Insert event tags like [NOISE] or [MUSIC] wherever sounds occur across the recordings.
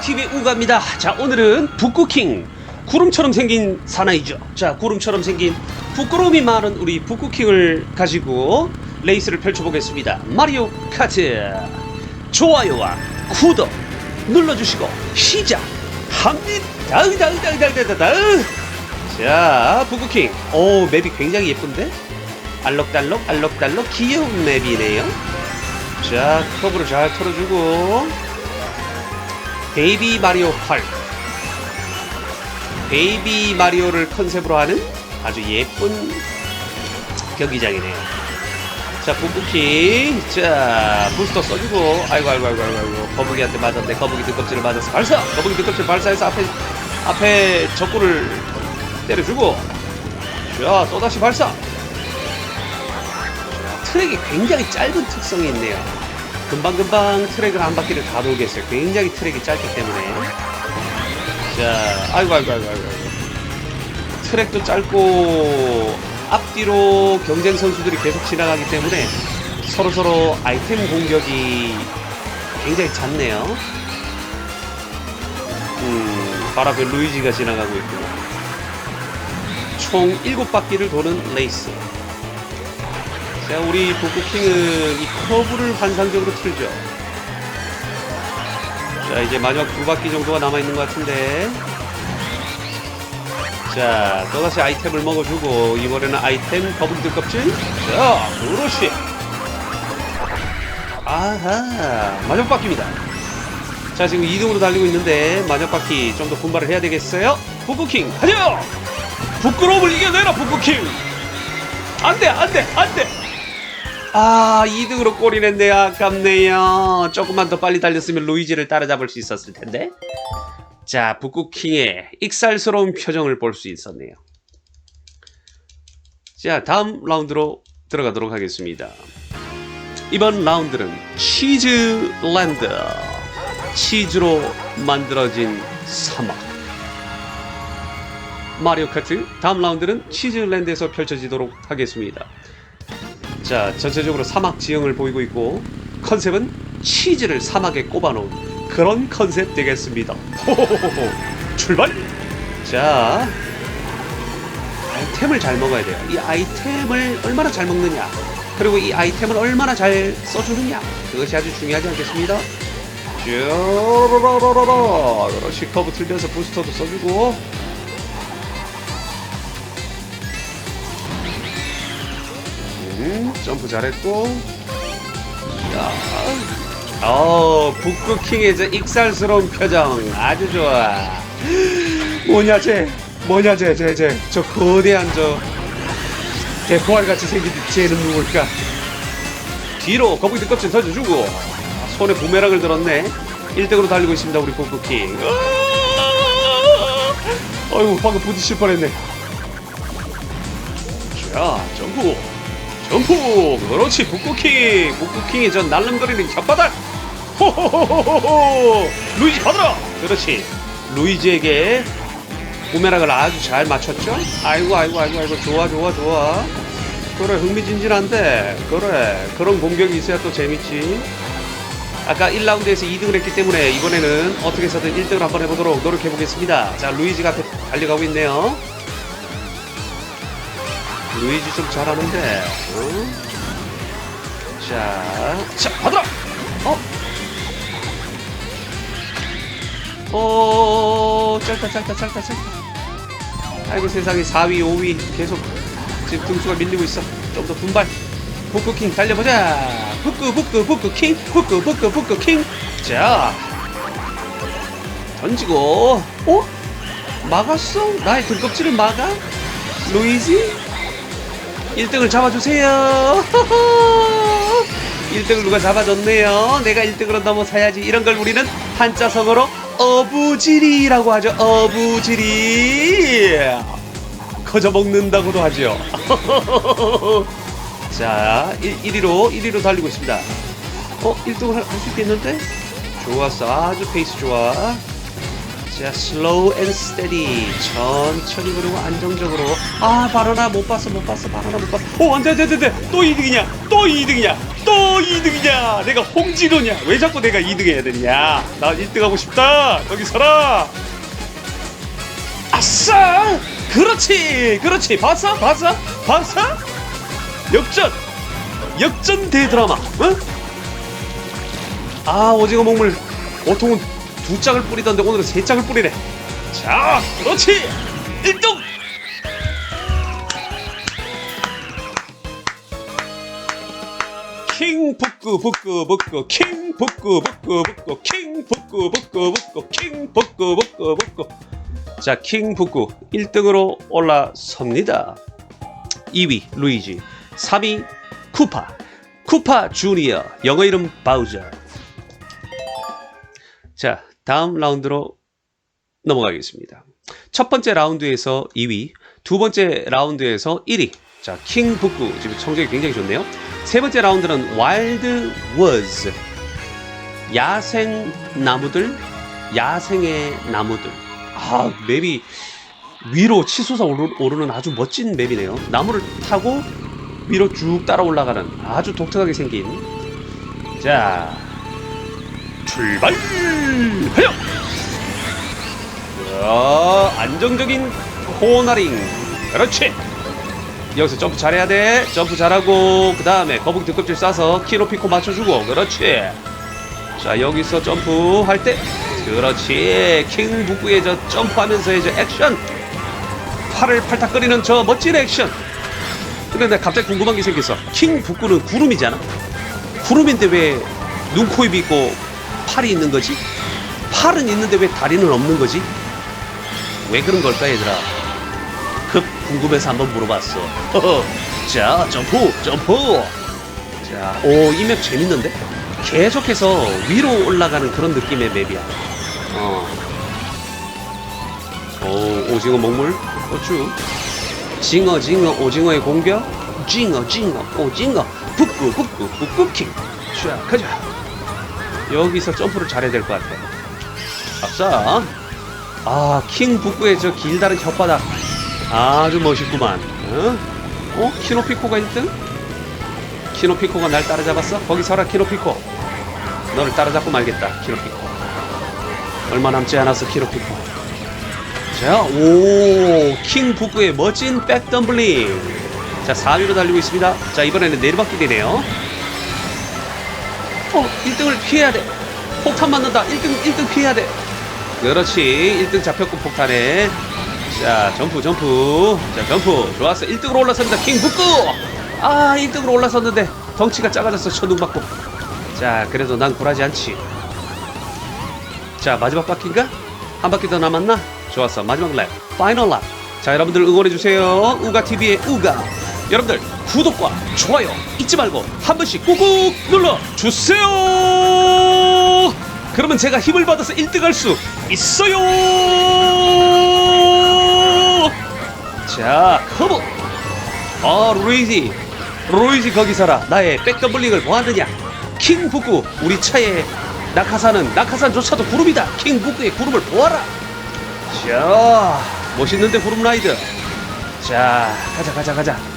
우가TV 우가입니다. 자, 오늘은 북쿠킹. 구름처럼 생긴 사나이죠. 자, 구름처럼 생긴 부끄러움이 많은 우리 북쿠킹을 가지고 레이스를 펼쳐보겠습니다. 마리오 카트. 좋아요와 구독 눌러주시고 시작합니다. 다으다으다으다으다으. 자, 북쿠킹. 오, 맵이 굉장히 예쁜데? 알록달록 알록달록 귀여운 맵이네요. 자, 커브를 잘 털어주고 베이비 마리오 파크 베이비 마리오를 컨셉으로 하는 아주 예쁜 경기장이네요. 자 뿜뿌키 자 부스터 써주고. 아이고 아이고 아이고 아이고, 아이고. 거북이한테 맞았네. 거북이 등껍질을 맞았어 발사! 거북이 등껍질 발사해서 앞에 앞에 적구를 때려주고. 자 또다시 발사! 자, 트랙이 굉장히 짧은 특성이 있네요 금방금방 트랙을 한 바퀴를 다 돌겠어요. 굉장히 트랙이 짧기 때문에. 자, 아이고, 아이고, 아이고, 아이고. 트랙도 짧고, 앞뒤로 경쟁 선수들이 계속 지나가기 때문에 서로서로 아이템 공격이 굉장히 잦네요. 음, 바로 앞에 루이지가 지나가고 있고. 총 7바퀴를 도는 레이스. 자, 우리 북구킹은 이 커브를 환상적으로 틀죠. 자, 이제 마지막 두 바퀴 정도가 남아있는 것 같은데. 자, 또다시 아이템을 먹어주고, 이번에는 아이템 거북이 등껍질. 자, 그렇지. 아하, 마지막 바퀴입니다. 자, 지금 2등으로 달리고 있는데, 마지막 바퀴 좀 더 분발을 해야 되겠어요? 북구킹, 가자! 부끄러움을 이겨내라, 북구킹! 안 돼, 안 돼, 안 돼! 아 2등으로 골이 냈네요 아깝네요. 조금만 더 빨리 달렸으면 루이지를 따라잡을 수 있었을 텐데. 자 북구킹의 익살스러운 표정을 볼 수 있었네요. 자 다음 라운드로 들어가도록 하겠습니다. 이번 라운드는 치즈랜드. 치즈로 만들어진 사막. 마리오 카트 다음 라운드는 치즈랜드에서 펼쳐지도록 하겠습니다 자, 전체적으로 사막 지형을 보이고 있고 컨셉은 치즈를 사막에 꼽아놓은 그런 컨셉 되겠습니다. 호호호호 출발! 자, 아이템을 잘 먹어야 돼요. 이 아이템을 얼마나 잘 먹느냐, 그리고 이 아이템을 얼마나 잘 써주느냐, 그것이 아주 중요하지 않겠습니다. 쭈르르르르르 그렇지 커브 틀면서 부스터도 써주고 음, 점프 잘했고. 야. 어, 북극킹의 저 익살스러운 표정 아주 좋아. 뭐냐 쟤? 뭐냐 쟤? 쟤 쟤? 저 거대한 저 대포알 같이 생긴 쟤는 누굴까? 뒤로 거북이 등껍질 던져주고 손에 부메랑을 들었네. 1등으로 달리고 있습니다 우리 북극킹. 어이구 방금 부딪힐 뻔했네. 자 점프. 점프! 그렇지, 북쿠킹! 북쿠킹이 저 날름거리는 혓바닥! 호호호호호호! 루이지 받아라! 그렇지. 루이지에게 부메랑을 아주 잘 맞췄죠? 아이고, 아이고, 아이고, 아이고, 좋아, 좋아, 좋아. 그래, 흥미진진한데, 그래. 그런 공격이 있어야 또 재밌지. 아까 1라운드에서 2등을 했기 때문에 이번에는 어떻게 해서든 1등을 한번 해보도록 노력해보겠습니다. 자, 루이지가 달려가고 있네요. 루이지 좀 잘하는데. 어? 자, 자, 받아라. 어? 어, 짧다, 짧다, 짧다, 짧다. 아이고 세상에 4위, 5위 계속 지금 등수가 밀리고 있어. 좀 더 분발. 북크킹 달려보자. 북크, 북크, 북크킹, 북크, 북크, 북크킹. 자, 던지고. 어? 막았어? 나의 등껍질을 막아? 루이지? 1등을 잡아주세요. [LAUGHS] 1등을 누가 잡아줬네요. 내가 1등으로 넘어서야지. 이런 걸 우리는 한자성어로 어부지리라고 하죠. 어부지리. 거저 먹는다고도 하죠. [LAUGHS] 자, 1, 1위로 1위로 달리고 있습니다. 어, 1등을 할 수 있겠는데? 좋았어. 아주 페이스 좋아. 자, slow and steady. 천천히 그리고 안정적으로. 아, 바나나 못 봤어, 못 봤어, 바나나 못 봤어. 오, 안 돼, 안 돼, 안 돼. 또 2등이냐? 또 2등이냐? 또또 2등이냐? 내가 홍진호냐? 왜 자꾸 내가 2등 해야 되냐? 나 1등 하고 싶다. 거기 서라. 아싸! 그렇지, 그렇지. 봤어, 봤어, 봤어? 역전, 역전 대드라마. 응? 아 오징어 먹물 보통은 두 짝을 뿌리던데 오늘은 세 짝을 뿌리네. 자, 그렇지. 1등. 킹 북구 북구 북구. 킹 북구 북구 북구. 킹 북구 북구 북구. 킹 북구 북구 북구. 자킹 북구. 1등으로 올라섭니다. 2위 루이지. 3위 쿠파. 쿠파 주니어. 영어 이름 바우저. 자 다음 라운드로 넘어가겠습니다. 첫 번째 라운드에서 2위 두 번째 라운드에서 1위. 자 킹 북구. 지금 성적이 굉장히 좋네요. 세 번째 라운드는 와일드 워즈 야생 나무들 야생의 나무들. 아 맵이 위로 치솟아 오르- 오르는 아주 멋진 맵이네요. 나무를 타고 위로 쭉 따라 올라가는 아주 독특하게 생긴. 자 출발 하여 자, 안정적인 코너링 그렇지 여기서 점프 잘해야 돼. 점프 잘하고 그 다음에 거북이 등껍질 싸서 키로 피코 맞춰주고 그렇지. 자 여기서 점프 할 때 그렇지. 킹 북구의 저 점프하면서의 저 액션 팔을 팔딱거리는 저 멋진 액션. 근데 내가 갑자기 궁금한 게 생겼어. 킹 북구는 구름이잖아. 구름인데 왜 눈, 코, 입이 있고 팔이 있는 거지? 팔은 있는데 왜 다리는 없는 거지? 왜 그런 걸까 얘들아? 급 궁금해서 한번 물어봤어. [LAUGHS] 자, 점프, 점프. 자, 오, 이 맵 재밌는데? 계속해서 위로 올라가는 그런 느낌의 맵이야. 어. 오, 오징어 먹물, 고추. 징어, 징어, 오징어의 공격. 징어, 징어, 오징어. 북구, 북구, 북구킹. 자, 가자. 여기서 점프를 잘해야 될 것 같아. 아싸. 아, 킹 북구의 저 길다란 혓바닥. 아주 멋있구만. 어? 어? 키노피코가 1등? 키노피코가 날 따라잡았어? 거기 서라 키노피코. 너를 따라잡고 말겠다 키노피코. 얼마 남지 않았어 키노피코. 자, 오, 킹 북구의 멋진 백덤블링. 자, 4위로 달리고 있습니다. 자, 이번에는 내리막기 되네요. 어, 1등을 피해야 돼. 폭탄 맞는다. 1등, 1등 피해야 돼. 그렇지. 1등 잡혔고 폭탄에. 자, 점프, 점프. 자, 점프. 좋았어. 1등으로 올라섭니다. 킹 북구! 아, 1등으로 올라섰는데 덩치가 작아졌어. 천둥 맞고. 자, 그래도 난 굴하지 않지. 자, 마지막 바퀴인가? 한 바퀴 더 남았나? 좋았어. 마지막 랩. 파이널 랩. 자, 여러분들 응원해주세요. 우가TV의 우가. 여러분들, 구독과 좋아요 잊지 말고 한 번씩 꾹꾹 눌러주세요! 그러면 제가 힘을 받아서 1등 할 수 있어요! 자, 커버! 아, 루이지. 루이지 거기 서라. 나의 백더블링을 뭐하느냐? 킹 북구, 우리 차에 낙하산은, 낙하산조차도 구름이다. 킹 북구의 구름을 보아라! 자, 멋있는데 구름 라이드. 자, 가자, 가자, 가자.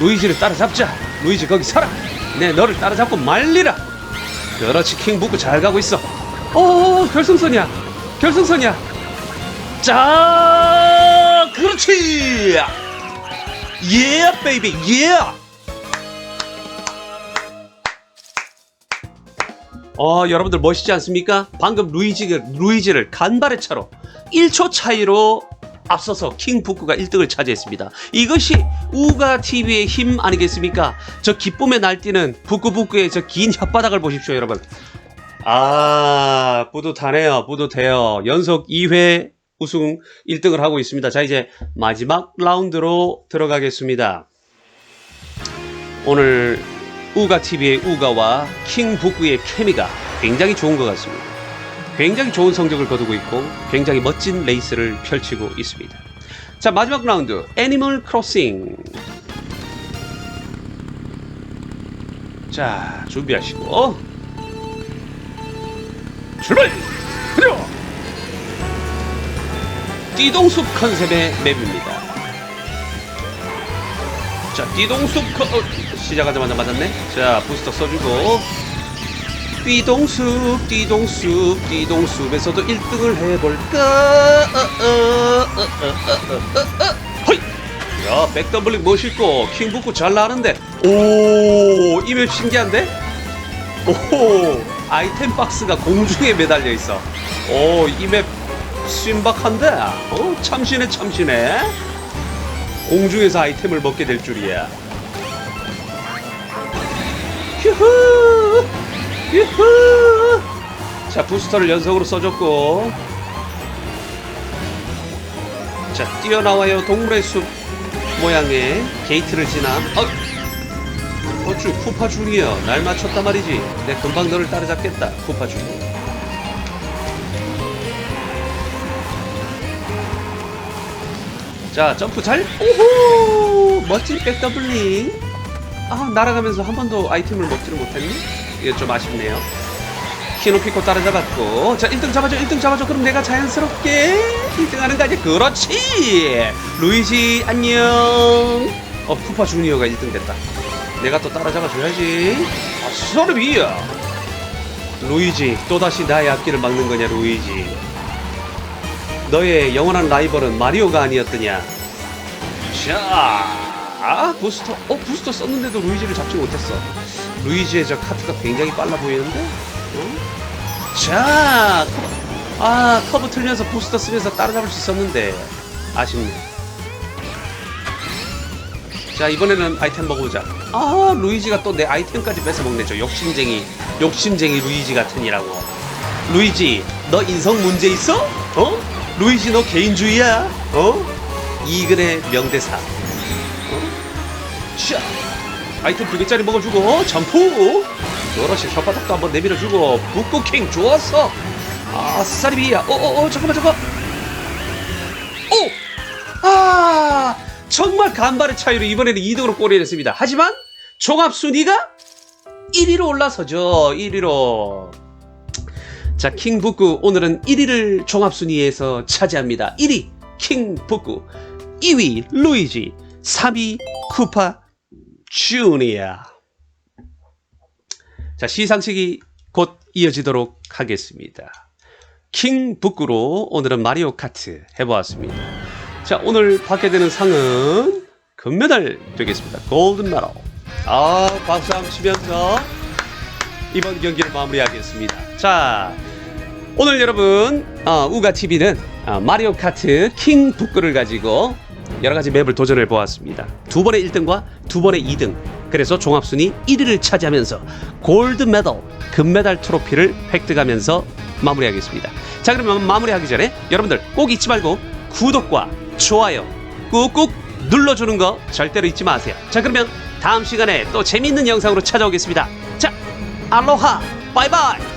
루이지를 따라잡자. 루이지 거기 서라. 내 너를 따라잡고 말리라. 그렇지, 킹 북구 잘 가고 있어. 어, 결승선이야. 결승선이야. 자, 그렇지. 예, 베이비, 예. 어, 여러분들 멋있지 않습니까? 방금 루이지를, 루이지를 간발의 차로 1초 차이로 앞서서 킹 북구가 1등을 차지했습니다. 이것이 우가 TV의 힘 아니겠습니까? 저 기쁨의 날뛰는 북구북구의 저 긴 혓바닥을 보십시오, 여러분. 아, 뿌듯하네요. 뿌듯해요. 연속 2회 우승 1등을 하고 있습니다. 자, 이제 마지막 라운드로 들어가겠습니다. 오늘 우가TV의 우가와 킹북구의 케미가 굉장히 좋은 것 같습니다. 굉장히 좋은 성적을 거두고 있고 굉장히 멋진 레이스를 펼치고 있습니다. 자, 마지막 라운드 애니멀 크로싱. 자, 준비하시고 출발! 그려! 띠동숲 컨셉의 맵입니다. 자, 띠동숲 컨... 어, 시작하자마자 맞았네. 자, 부스터 써주고. 띠동숲, 띠동숲, 띠동숲에서도 1등을 해볼까? 어, 어, 어. 허이! 야, 백덤블링 멋있고, 킹북구 잘 나가는데. 오, 이 맵 신기한데? 오, 아이템 박스가 공중에 매달려 있어. 오, 이 맵 신박한데? 어, 참신해, 참신해. 공중에서 아이템을 먹게 될 줄이야. 휴후! 휴후! 자, 부스터를 연속으로 써줬고. 자, 뛰어나와요. 동물의 숲 모양의 게이트를 지나. 어, 어쭈, 쿠파 주니어. 날 맞췄단 말이지. 내 금방 너를 따라잡겠다. 쿠파 주니어. 자, 점프 잘. 오호! 멋진 백더블링. 아, 날아가면서 한 번도 아이템을 먹지를 못했네? 이게 좀 아쉽네요. 키노피코 따라잡았고. 자, 1등 잡아줘, 1등 잡아줘. 그럼 내가 자연스럽게 1등 하는 거 아니야? 그렇지! 루이지, 안녕! 어, 푸파 주니어가 1등 됐다. 내가 또 따라잡아줘야지. 아, 소르비야! 루이지, 또다시 나의 앞길을 막는 거냐, 루이지. 너의 영원한 라이벌은 마리오가 아니었더냐? 자, 아 부스터, 어 부스터 썼는데도 루이지를 잡지 못했어. 루이지의 저 카트가 굉장히 빨라 보이는데? 어? 자, 아 커브 틀면서 부스터 쓰면서 따라잡을 수 있었는데 아쉽네. 자 이번에는 아이템 먹어보자. 아 루이지가 또 내 아이템까지 뺏어 먹네. 저 욕심쟁이, 욕심쟁이 루이지 같으니라고. 루이지, 너 인성 문제 있어? 어? 루이지 너 개인주의야? 어? 이글의 명대사. 어? 샤! 아이템 두 개짜리 먹어주고 점프. 그렇지 혓바닥도 한번 내밀어주고 북쿠킹 좋았어. 아 사리비야. 어어어 잠깐만 잠깐. 오! 아 정말 간발의 차이로 이번에는 2등으로 골이 됐습니다. 하지만 종합 순위가 1위로 올라서죠. 1위로. 자, 킹북구 오늘은 1위를 종합 순위에서 차지합니다. 1위 킹북구, 2위 루이지, 3위 쿠파 주니어. 자, 시상식이 곧 이어지도록 하겠습니다. 킹 북구로 오늘은 마리오 카트 해보았습니다. 자, 오늘 받게 되는 상은 금메달 되겠습니다. 골든 메달. 아, 박수 한번 치면서 이번 경기를 마무리하겠습니다. 자, 오늘 여러분 어, 우가 TV는 어, 마리오 카트 킹 북구를 가지고 여러 가지 맵을 도전해 보았습니다. 두 번의 1등과 두 번의 2등. 그래서 종합순위 1위를 차지하면서 골드 메달, 금메달 트로피를 획득하면서 마무리하겠습니다. 자, 그러면 마무리하기 전에 여러분들 꼭 잊지 말고 구독과 좋아요 꾹꾹 눌러주는 거 절대로 잊지 마세요. 자, 그러면 다음 시간에 또 재밌는 영상으로 찾아오겠습니다. 자, 알로하, 바이바이!